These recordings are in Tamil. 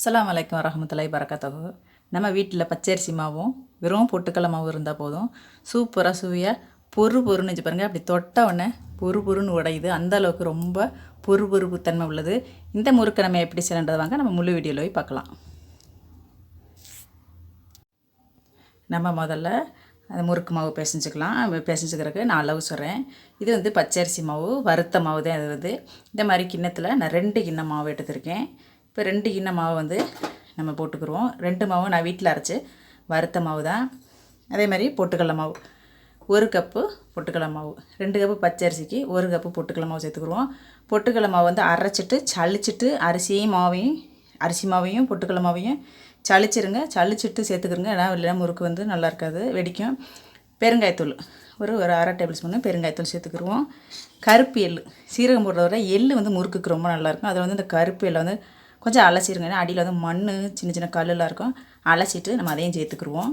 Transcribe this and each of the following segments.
அஸ்லாம் வலைக்கம் வரஹமத்துல்லாஹி வரகாத்தஹு நம்ம வீட்டில் பச்சரிசி மாவும் வெறும் பொட்டுக்கடலை மாவும் இருந்தால் போதும். சூப்பராக சுவையாக பொறு பொருன்னு வச்சு பாருங்கள் அப்படி தொட்ட உடனே பொறு பொருன்னு உடையுது. அந்த அளவுக்கு ரொம்ப பொறு பொறுப்பு தன்மை உள்ளது. இந்த முறுக்கை நம்ம எப்படி செய்யறது வாங்க நம்ம முழு வீடியோவில் போய் பார்க்கலாம். நம்ம முதல்ல அந்த முறுக்கு மாவு பிசைஞ்சுக்கலாம். பிசைஞ்சுக்கிறதுக்கு நான் அளவு சொல்கிறேன் இது வந்து பச்சரிசி மாவு வறுத்த மாவு தான். இது வந்து இந்த மாதிரி கிண்ணத்தில் நான் ரெண்டு கிண்ணம் மாவு எடுத்திருக்கேன். இப்போ ரெண்டு கிண்ணம் மாவு வந்து நம்ம போட்டுக்கிறோம் ரெண்டு மாவும் நான் வீட்டில் அரைச்சி வறுத்த மாவு தான். அதே மாதிரி பொட்டுக்கடலை மாவு. ஒரு கப்பு பொட்டுக்கடலை மாவு. ரெண்டு கப்பு பச்சரிசிக்கு ஒரு கப்பு பொட்டுக்கடலை மாவு சேர்த்துக்குருவோம். பொட்டுக்கடலை மாவு வந்து அரைச்சிட்டு சளிச்சிட்டு அரிசியும் மாவையும் அரிசி மாவையும் பொட்டுக்கடலை மாவையும் சளிச்சிருங்க. சளிச்சிட்டு சேர்த்துக்கிறங்க ஏன்னா இல்லைன்னா முறுக்கு வந்து நல்லா இருக்காது வெடிக்கும். பெருங்காயத்தூள். ஒரு ஒரு அரை டேபிள் ஸ்பூனு பெருங்காயத்தூள் சேர்த்துக்குருவோம். கருப்பு எள் சீரகம் போடுறத விட எள் வந்து முறுக்குக்கு ரொம்ப நல்லாயிருக்கும் அதில் வந்து இந்த கருப்பு எள்ளை வந்து கொஞ்சம் அலசிடுங்க ஏன்னா அடியில் வந்து மண் சின்ன சின்ன கல்லெல்லாம் இருக்கும். அலசிட்டு நம்ம அதையும் சேர்த்துக்குருவோம்.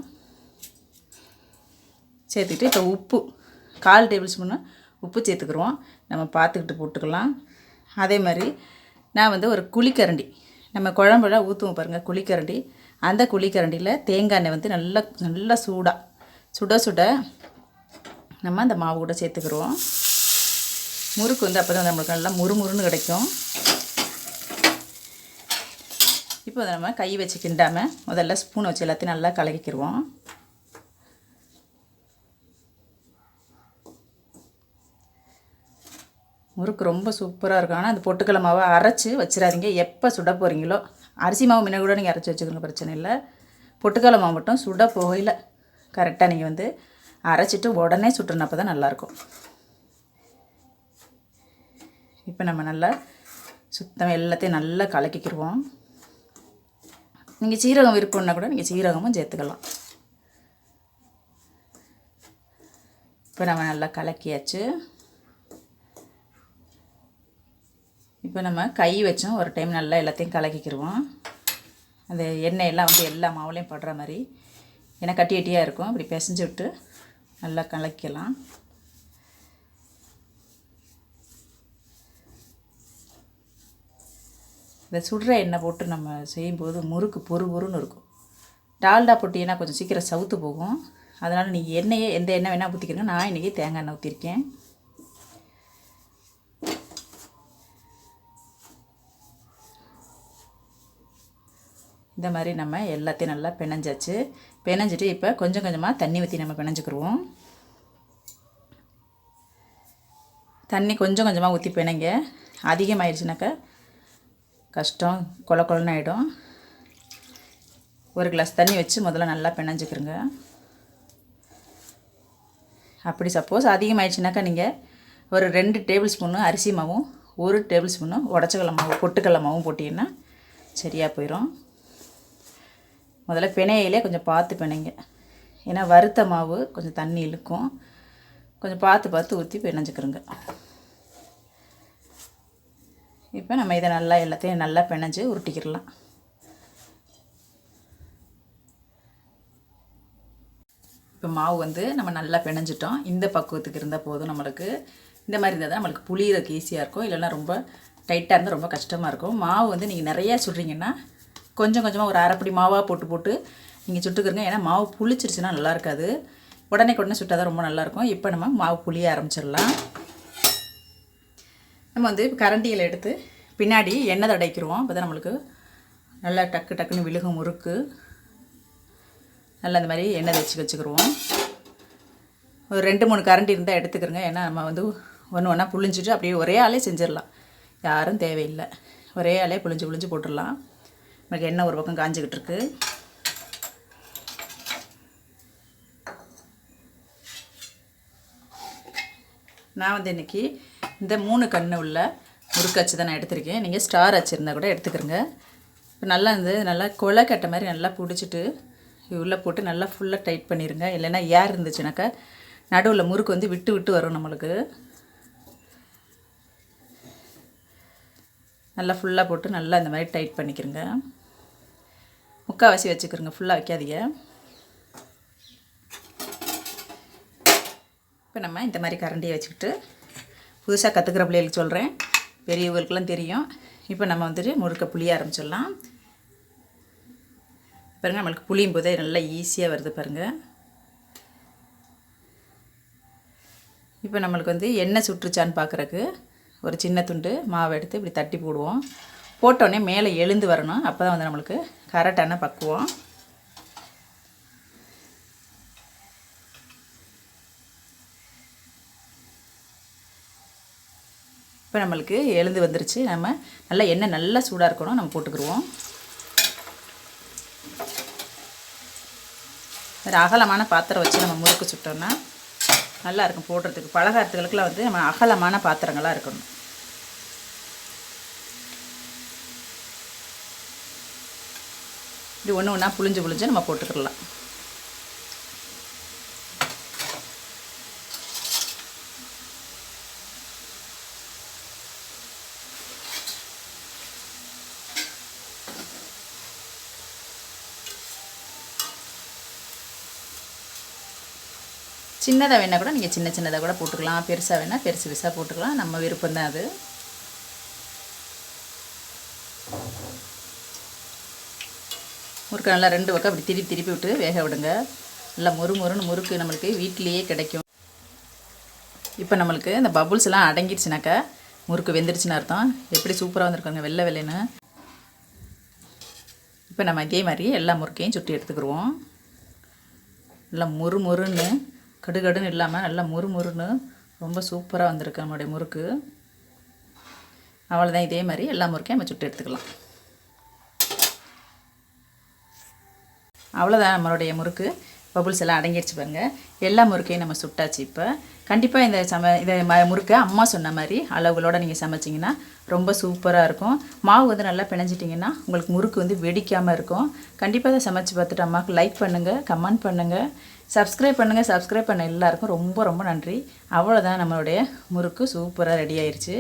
சேர்த்துக்கிட்டு இப்போ உப்பு கால் டேபிள் ஸ்பூனு உப்பு சேர்த்துக்குருவோம். நம்ம பார்த்துக்கிட்டு போட்டுக்கலாம். அதே மாதிரி நான் வந்து ஒரு குழிக்கரண்டி நம்ம குழம்புல ஊற்றுவோம் பாருங்கள் குழிக்கரண்டி. அந்த குழிக்கரண்டியில் தேங்காய் எண்ணெய் வந்து நல்லா நல்லா சூடாக சுட சுட நம்ம அந்த மாவு கூட சேர்த்துக்குருவோம். முறுக்கு வந்து அப்போ தான் நம்மளுக்கு நல்லா முறுமுறுன்னு கிடைக்கும். இப்போ அதை நம்ம கை வச்சு கிண்டாமல் முதல்ல ஸ்பூனை வச்சு எல்லாத்தையும் நல்லா கலக்கிக்கிடுவோம் முறுக்கு ரொம்ப சூப்பராக இருக்கும். ஆனால் அந்த பொட்டுக்கடலை மாவை அரைச்சி வச்சிடாதீங்க. எப்போ சுட போகிறீங்களோ அரிசி மாவு முன்ன கூட நீங்கள் அரைச்சி வச்சுக்கணும் பிரச்சனை இல்லை. பொட்டுக்கடலை மாவு மட்டும் சுட போகல கரெக்டாக நீங்கள் வந்து அரைச்சிட்டு உடனே சுட்டுனப்போ தான் நல்லாயிருக்கும். இப்போ நம்ம நல்லா சுத்தம் எல்லாத்தையும் நல்லா கலக்கிக்கிடுவோம் நீங்கள் சீரகம் விருப்பம்னா கூட நீங்கள் சீரகமும் சேர்த்துக்கலாம். இப்போ நம்ம நல்லா கலக்கியாச்சு. இப்போ நம்ம கை வச்சோம். ஒரு டைம் நல்லா எல்லாத்தையும் கலக்கிக்கிடுவோம் அந்த எண்ணெய் எல்லாம் வந்து எல்லா மாவுலேயும் படுற மாதிரி. ஏன்னா கட்டி கட்டியாக இருக்கும். அப்படி பிசைஞ்சு விட்டு நல்லா கலக்கலாம் இந்த சுடுற எண்ணெய் போட்டு நம்ம செய்யும்போது முறுக்கு பொறு பொறுன்னு இருக்கும். டால்டா போட்டிங்கன்னா கொஞ்சம் சீக்கிரம் சவுத்து போகும். அதனால் நீங்கள் எண்ணெயே எந்த எண்ணெய் வேணால் ஊற்றிக்கிறீங்க நான் இன்றைக்கி தேங்காய் எண்ணெய் ஊற்றிருக்கேன் இந்த மாதிரி நம்ம எல்லாத்தையும் நல்லா பிணைஞ்சாச்சு. பிணைஞ்சிட்டு இப்போ கொஞ்சம் கொஞ்சமாக தண்ணி ஊற்றி நம்ம பிணைஞ்சிக்கிருவோம். தண்ணி கொஞ்சம் கொஞ்சமாக ஊற்றி பிணைங்க. அதிகமாகிடுச்சுனாக்கா கஷ்டம் கொல கொலன்னு ஆகிடும் ஒரு கிளாஸ் தண்ணி வச்சு முதல்ல நல்லா பிணைஞ்சிக்கிறங்க அப்படி சப்போஸ் அதிகமாகிடுச்சுனாக்கா நீங்கள் ஒரு ரெண்டு டேபிள் ஸ்பூனு அரிசி மாவும் ஒரு டேபிள் ஸ்பூனு உடச்சக்கடலை மாவு பொட்டுக்கடலை மாவும் போட்டிங்கன்னா சரியாக போயிடும் முதல்ல பிணையிலே கொஞ்சம் பார்த்து பிணைங்க. ஏன்னா வறுத்த மாவு கொஞ்சம் தண்ணி இழுக்கும். கொஞ்சம் பார்த்து பார்த்து ஊற்றி பிணைஞ்சிக்கிறோங்க இப்போ நம்ம இதை நல்லா எல்லாத்தையும் நல்லா பிணைஞ்சு உருட்டிக்கிடலாம். இப்போ மாவு வந்து நம்ம நல்லா பிணைஞ்சிட்டோம். இந்த பக்குவத்துக்கு இருந்தால் போதும் நம்மளுக்கு. இந்த மாதிரி இருந்தால் தான் நம்மளுக்கு புளியறதுக்கு ஈஸியாக இருக்கும். இல்லைன்னா ரொம்ப டைட்டாக இருந்தால் ரொம்ப கஷ்டமாக இருக்கும். மாவு வந்து நீங்கள் நிறையா சுடுறீங்கன்னா கொஞ்சம் கொஞ்சமாக ஒரு அரைப்படி மாவாக போட்டு போட்டு நீங்கள் சுட்டுக்கிறங்க ஏன்னா மாவு புளிச்சிருச்சுன்னா நல்லா இருக்காது. உடனே உடனே சுட்டால் தான் ரொம்ப நல்லாயிருக்கும் இப்போ நம்ம மாவு புளிய ஆரம்பிச்சிடலாம். நம்ம வந்து கரண்டியில் எடுத்து பின்னாடி எண்ணெய் தடைக்கிறோம் அப்போ தான் நம்மளுக்கு நல்லா டக்கு டக்குன்னு விழுகும் முறுக்கு. நல்லா இந்த மாதிரி எண்ணெய் தேய்ச்சி வச்சுக்கிடுவோம் ஒரு ரெண்டு மூணு கரண்டி இருந்தால் எடுத்துக்கிறோங்க ஏன்னா நம்ம வந்து ஒன்று ஒன்றா புழிஞ்சிட்டு அப்படியே ஒரே ஆளே செஞ்சிடலாம். யாரும் தேவையில்லை. ஒரே ஆளே புழிஞ்சு புழிஞ்சு போட்டுடலாம். நமக்கு எண்ணெய் ஒரு பக்கம் காஞ்சிக்கிட்டு இருக்கு நான் வந்து இன்றைக்கி இந்த மூணு கண்ணு உள்ள முறுக்கு அச்சு தான் நான் எடுத்திருக்கேன். நீங்கள் ஸ்டார் அச்சு இருந்தால் கூட எடுத்துக்கிறங்க இப்போ நல்லா இருந்து நல்லா கொலை கட்ட மாதிரி நல்லா பிடிச்சிட்டு உள்ளே போட்டு நல்லா ஃபுல்லாக டைட் பண்ணிடுங்க இல்லைன்னா ஏர் இருந்துச்சுனாக்கா நடுவில் முறுக்கு வந்து விட்டு விட்டு வரும் நம்மளுக்கு. நல்லா ஃபுல்லாக போட்டு நல்லா இந்த மாதிரி டைட் பண்ணிக்கிறங்க முக்கால்வாசி வச்சுக்கிறோங்க ஃபுல்லாக வைக்காதீங்க. இப்போ நம்ம இந்த மாதிரி கரண்டியை வச்சுக்கிட்டு புதுசாக கற்றுக்கிற பிள்ளைகளுக்கு சொல்கிறேன் பெரியவர்களுக்கெல்லாம் தெரியும். இப்போ நம்ம வந்துட்டு முறுக்க புளிய ஆரம்பிச்சிடலாம். பாருங்கள் நம்மளுக்கு புளியும் போதே நல்லா ஈஸியாக வருது பாருங்கள் இப்போ நம்மளுக்கு வந்து எண்ணெய் சுற்றுச்சான்னு பார்க்குறக்கு ஒரு சின்ன துண்டு மாவு எடுத்து இப்படி தட்டி போடுவோம். போட்டோடனே மேலே எழுந்து வரணும். அப்போ தான் வந்து நம்மளுக்கு கரெக்டான பக்குவோம். இப்போ நம்மளுக்கு எழுந்து வந்துருச்சு. நம்ம நல்லா எண்ணெய் நல்லா சூடாக இருக்கணும். நம்ம போட்டுக்கிடுவோம் ஒரு அகலமான பாத்திரம் வச்சு நம்ம முறுக்கு சுட்டோம்னா நல்லா இருக்கும் போடுறதுக்கு. பலகாரத்துகளுக்கெல்லாம் வந்து நம்ம அகலமான பாத்திரங்களாக இருக்கணும். இப்படி ஒன்று ஒன்றா புளிஞ்சு புளிஞ்சு நம்ம போட்டுக்கிடலாம். சின்னதாக வேணால் கூட நீங்கள் சின்ன சின்னதாக கூட போட்டுக்கலாம். பெருசாக வேணால் பெருசு பெருசாக போட்டுக்கலாம். நம்ம விருப்பம் தான் அது. முறுக்கு நல்லா ரெண்டு பக்கம் அப்படி திருப்பி திருப்பி விட்டு வேக விடுங்க. நல்லா மொறு மொறுன்னு முறுக்கு நம்மளுக்கு வீட்டிலேயே கிடைக்கும். இப்போ நம்மளுக்கு இந்த பபுள்ஸ் எல்லாம் அடங்கிடுச்சுனாக்கா முறுக்கு வெந்துருச்சுன்னு அர்த்தம். எப்படி சூப்பராக வந்திருக்காங்க வெள்ளை வெள்ளைன்னு. இப்போ நம்ம இதே மாதிரி எல்லா முறுக்கையும் சுட்டி எடுத்துக்கிடுவோம் நல்லா மொறு மொறுன்னு கடுகடுன்னு இல்லாமல் நல்லா முறு முறுன்னு ரொம்ப சூப்பராக வந்திருக்கு நம்மளுடைய முறுக்கு. அவ்வளோதான் இதே மாதிரி எல்லா முறுக்கையும் நம்ம சுட்டு எடுத்துக்கலாம். அவ்வளோதான் நம்மளுடைய முறுக்கு. பபுள்ஸ் எல்லாம் அடங்கிடுச்சு பாருங்கள் எல்லா முறுக்கையும் நம்ம சுட்டாச்சு இப்போ. கண்டிப்பாக இந்த சம இதை ம முறுக்கை அம்மா சொன்ன மாதிரி அளவுகளோடு நீங்கள் சமைச்சிங்கன்னா ரொம்ப சூப்பராக இருக்கும். மாவு வந்து நல்லா பிணைஞ்சிட்டிங்கன்னா உங்களுக்கு முறுக்கு வந்து வெடிக்காமல் இருக்கும். கண்டிப்பாக அதை சமைச்சு பார்த்துட்டு அம்மாவுக்கு லைக் பண்ணுங்கள் கமெண்ட் பண்ணுங்கள் சப்ஸ்கிரைப் பண்ணுங்கள் சப்ஸ்கிரைப் பண்ண எல்லாருக்கும் ரொம்ப ரொம்ப நன்றி. அவ்வளோதான் நம்மளுடைய முறுக்கு சூப்பராக ரெடி ஆயிடுச்சு